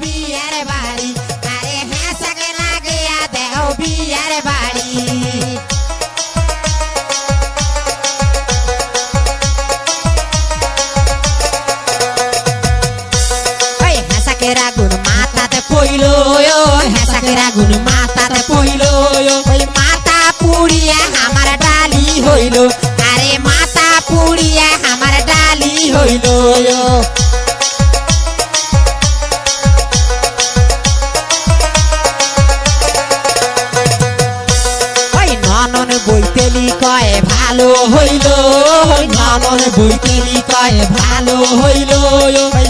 be anybody. বৈতেলি কয়, ভালো হইল ননদ বৈতেলি কয়, ভালো হইল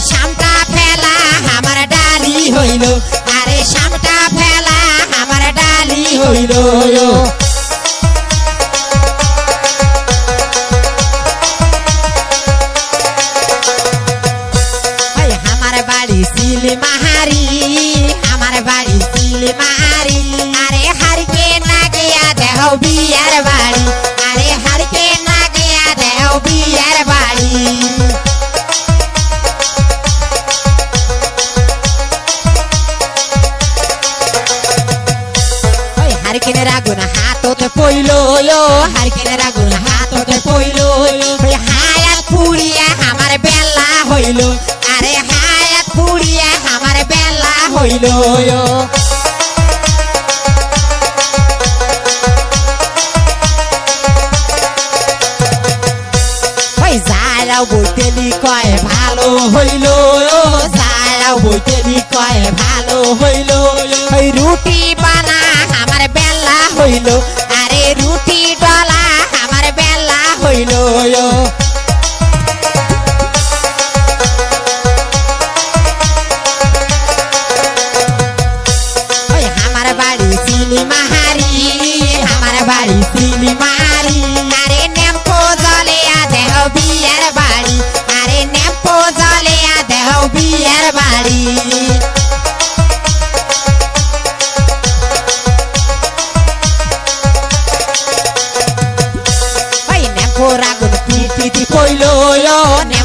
শামটা ফেলা আমার ডালি হইল, আরে শামটা ফেলা আমার ডালি হইল আমার বাড়ি সিল মাহারি, আমার বাড়ি সিল মাহারি। দেহ বিয়ার বাড়ি। আরে হারকে না গিয়া দেহ বিয়ার বাড়ি। ওই হারকিনের আগুন হাততে পইলো হারকিনের আগুন হাততে পইলো হায়াত পুড়িয়া আমার বেলা হইল, আরে হায়াত পুড়িয়া আমার বেলা হইল বইতেলি কয় ভালো হইল? যারাও বইতেলি কয় ভালো হইল? ওই রুটি বানা আমার বেলা হইল। আরে রুটি ডলা আমার বেলা হইল। আমার বাড়ি চিলি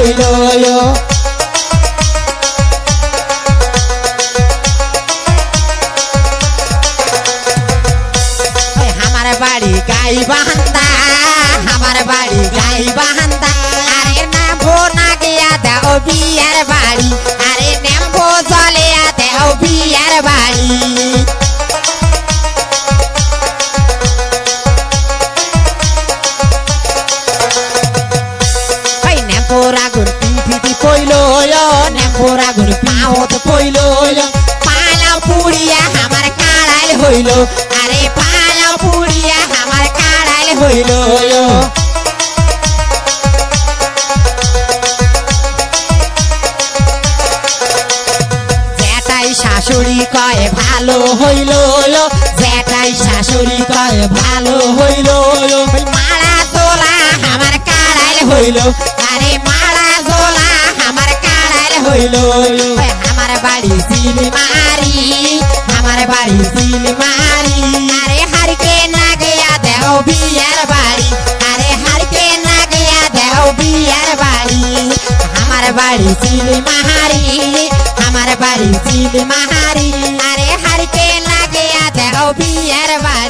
ওই আমার বাড়ি গাই বাহান্দা আমার বাড়ি গাই বাহান্দা আরে না গিয়া দাও বিয়ার বাড়ি পাওত পইল পালাও পুড়িয়া আমার কাড়াইল হইল। আরে পালাও পুড়িয়া আমার হইল কয়, ভালো হইল জ্যাঠাই শাশুড়ি কয়, ভালো হইল মারা তোলা আমার কাড়াইল হইল। আরে মারা জোলা আমার কাড়াইল হইল বাড়ি সিলি মারি আমার বাড়ি সিলি মারি আরে হারকে না গিয়া দেও বিয়ার বাড়ি আরে হারকে না গিয়া দেও বিয়ার বাড়ি আমার বাড়ি সিলি মাহারি আমার বাড়ি সিলি মাহারি আরে হারকে না গিয়া দেও বিয়ার বাড়ি